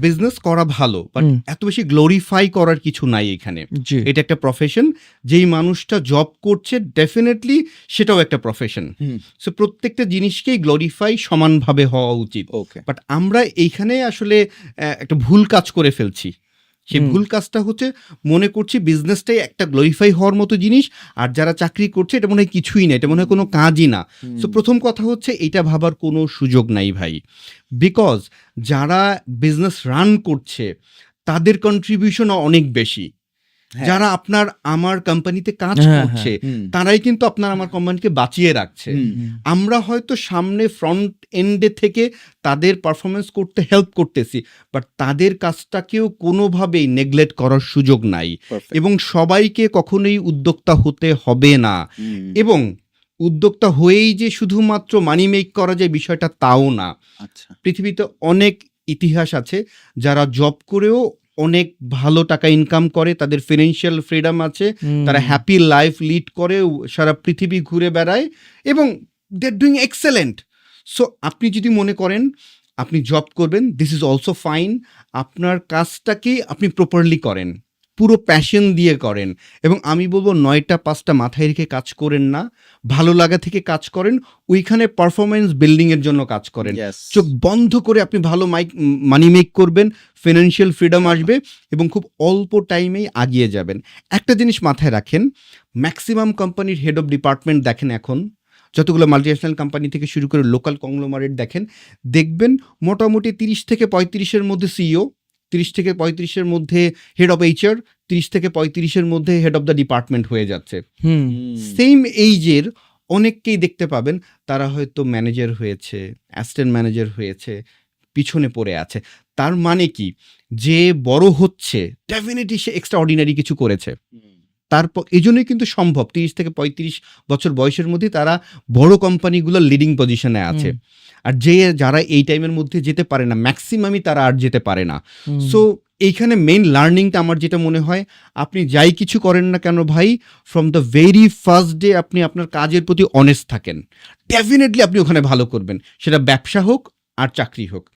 Business করা ভালো but এত বেশি গ্লোরিফাই করার কিছু নাই এখানে। এটা একটা প্রফেশন যেই মানুষটা জব করছে ডেফিনেটলি সেটাও একটা প্রফেশন হুম। সো প্রত্যেকটা জিনিসকেই গ্লোরিফাই সমানভাবে হওয়া উচিত। ওকে বাট আমরা এইখানে আসলে একটা ভুল কাজ করে ফেলছি। সেই ভুল কাজটা হচ্ছে মনে করছি বিজনেসটাই একটা গ্লোরিফাই হওয়ার মতো জিনিস আর যারা চাকরি করছে এটা মনে হয় কিছুই না এটা মনে হয় কোনো কাজই না। সো প্রথম কথা হচ্ছে এটা ভাবার কোনো সুযোগ নাই ভাই। বিকজ যারা বিজনেস রান করছে তাদের কন্ট্রিবিউশন অনেক বেশি। যারা আপনার আমার কোম্পানিতে কাজ হ্যাঁ, করছে তারাই কিন্তু আপনার আমার কোম্পানিকে বাঁচিয়ে রাখছে। আমরা হয়তো সামনে ফ্রন্ট এন্ডে থেকে তাদের পারফরমেন্স করতে হেল্প করতেছি বাট তাদের কাজটাকেও কোনোভাবেই নেগলেক্ট করার সুযোগ নাই। এবং সবাইকে কখনোই উদ্যোক্তা হতে হবে না। এবং উদ্যোক্তা হয়েই যে শুধুমাত্র মানি মেক করা যায় বিষয়টা তাও না। আচ্ছা। পৃথিবীতে অনেক ইতিহাস আছে যারা জব করেও অনেক ভালো টাকা ইনকাম করে তাদের ফিনান্সিয়াল ফ্রিডম আছে তারা হ্যাপি লাইফ লিড করে সারা পৃথিবী ঘুরে বেড়ায় এবং দে ডুইং এক্সেলেন্ট সো আপনি যদি মনে করেন আপনি জব করবেন দিস ইজ অলসো ফাইন আপনার কাজটাকে আপনি প্রপারলি করেন। পুরো প্যাশন দিয়ে করেন। এবং আমি বলব নয়টা পাঁচটা মাথায় রেখে কাজ করেন না। ভালো লাগা থেকে কাজ করেন ওইখানে পারফরমেন্স বিল্ডিংয়ের জন্য কাজ করেন. চোখ বন্ধ করে আপনি ভালো মাইক মানি মেক করবেন ফিনান্সিয়াল ফ্রিডম আসবে এবং খুব অল্প টাইমেই আগিয়ে যাবেন। একটা জিনিস মাথায় রাখেন ম্যাক্সিমাম কোম্পানির হেড অফ ডিপার্টমেন্ট দেখেন এখন। যতগুলো মাল্টিন্যাশনাল কোম্পানি থেকে শুরু করে লোকাল কংলোমারেট দেখেন। দেখবেন মোটামুটি তিরিশ থেকে পঁয়ত্রিশের মধ্যে সিইও তিরিশ থেকে পঁয়ত্রিশের মধ্যে হেড অফ এইচআর তিরিশ থেকে পঁয়ত্রিশের মধ্যে হেড অফ দ্য ডিপার্টমেন্ট হয়ে যাচ্ছে। হুম। সেম এইজের অনেককেই দেখতে পাবেন তারা হয়তো ম্যানেজার হয়েছে অ্যাসিস্ট্যান্ট ম্যানেজার হয়েছে পিছনে পড়ে আছে। তার মানে কি? যে বড় হচ্ছে ডেফিনেটলি সে এক্সট্রা অর্ডিনারি কিছু করেছে। তারপর এই জন্যই কিন্তু সম্ভব। তিরিশ থেকে পঁয়ত্রিশ বছর বয়সের মধ্যে তারা বড় কোম্পানিগুলোর লিডিং পজিশনে আছে। আর যে যারা এই টাইমের মধ্যে যেতে পারে না ম্যাক্সিমামই তারা আর যেতে পারে না। সো এইখানে মেইন লার্নিংটা আমার যেটা মনে হয় আপনি যাই কিছু করেন না কেন ভাই from the very first day আপনি আপনার কাজের প্রতি অনেস্ট থাকেন। ডেফিনেটলি আপনি ওখানে ভালো করবেন। সেটা ব্যবসা হোক আর চাকরি হোক।